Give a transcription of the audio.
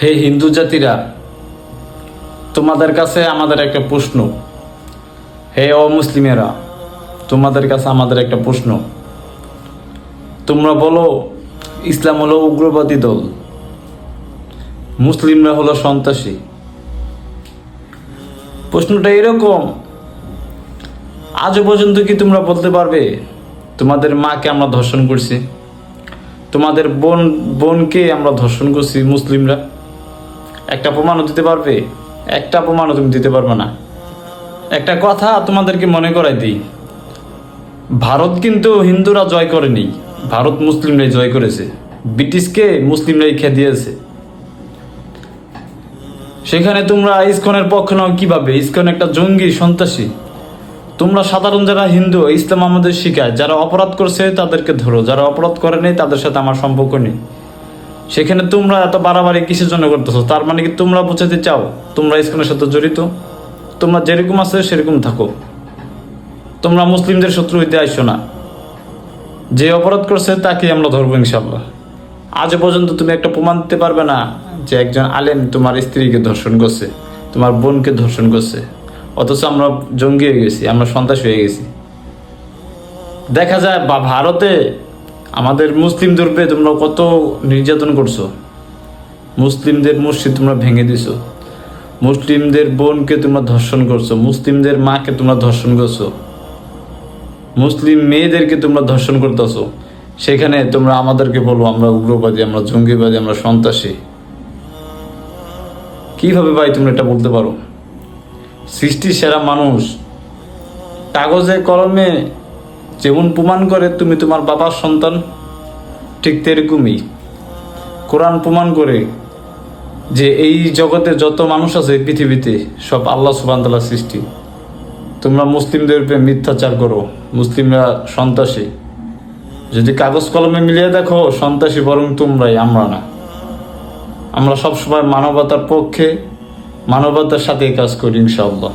হে হিন্দু জাতিরা, তোমাদের কাছে আমাদের একটা প্রশ্ন। হে অমুসলিমেরা তোমাদের কাছে আমাদের একটা প্রশ্ন। তোমরা বলো, ইসলাম হলো উগ্রবাদী দল। মুসলিমরা হলো সন্ত্রাসী। প্রশ্নটা এরকম, আজও পর্যন্ত কি তোমরা বলতে পারবে, তোমাদের মাকে আমরা ধর্ষণ করছি, তোমাদের বোন, বোনকে আমরা ধর্ষণ করছি মুসলিমরা? একটা প্রমাণও দিতে পারবে? একটা প্রমাণও তুমি দিতে পারবে না। একটা কথা তোমাদেরকে মনে করাই দিই। ভারত কিন্তু হিন্দুরা জয় করেনি। ভারত মুসলিমরাই জয় করেছে। ব্রিটিশকে মুসলিমরাই খেয়ে দিয়েছে। সেখানে তোমরা ইসকনের পক্ষ নাও কীভাবে? ইসকন একটা জঙ্গি, সন্ত্রাসী। তোমরা সাধারণ যারা হিন্দু, ইসলাম আমাদের শিখায়। যারা অপরাধ করছে তাদেরকে ধরো। যারা অপরাধ করে নেই তাদের সাথে আমার সম্পর্ক নেই। সেখানে তোমরা এত বাড়াবাড়ি কিসের জন্য করতেছো? তার মানে কি তোমরা বোঝাতে চাও? তোমরা ইসকনের সাথে জড়িত? তোমরা যেরকম আছে সেরকম থাকো। তোমরা মুসলিমদের শত্রু হইতে আইসো না। যে অপরাধ করছে তাকে আমরা ধরবো ইনশাল্লাহ আজ পর্যন্ত তুমি একটা প্রমাণ দিতে পারবে না যে একজন আলেম তোমার স্ত্রীকে ধর্ষণ করছে, তোমার বোনকে ধর্ষণ করছে। অথচ আমরা জঙ্গি হয়ে গেছি, আমরা সন্ত্রাস হয়ে গেছি। দেখা যায় বা ভারতে আমাদের মুসলিমদের উপরে তোমরা কত নির্যাতন করছ? মুসলিমদের মসজিদ তোমরা ভেঙে দিছো। মুসলিমদের বোনকে তোমরা ধর্ষণ করছ। মুসলিমদের মাকে তোমরা ধর্ষণ করছ। মুসলিম মেয়েদেরকে তোমরা ধর্ষণ করতেছো। সেখানে তোমরা আমাদেরকে বলো, আমরা উগ্রবাদী, আমরা জঙ্গিবাদী, আমরা সন্ত্রাসী। কীভাবে ভাই তোমরা এটা বলতে পারো? সৃষ্টির সেরা মানুষ। কাগজে, কলমে যেমন প্রমাণ করে তুমি তোমার বাবার সন্তান, ঠিক তেরকমই। কোরআন প্রমাণ করে যে এই জগতে যত মানুষ আছে পৃথিবীতে সব আল্লাহ সুবান্তলা সৃষ্টি। তোমরা মুসলিমদের উপরে মিথ্যাচার করো, মুসলিমরা সন্ত্রাসী। যদি কাগজ কলমে মিলিয়ে দেখো, সন্ত্রাসী বরং তোমরাই, আমরা না। আমরা সবসময় মানবতার পক্ষে, মানবতার সাথে কাজ করি ইনশাআল্লাহ।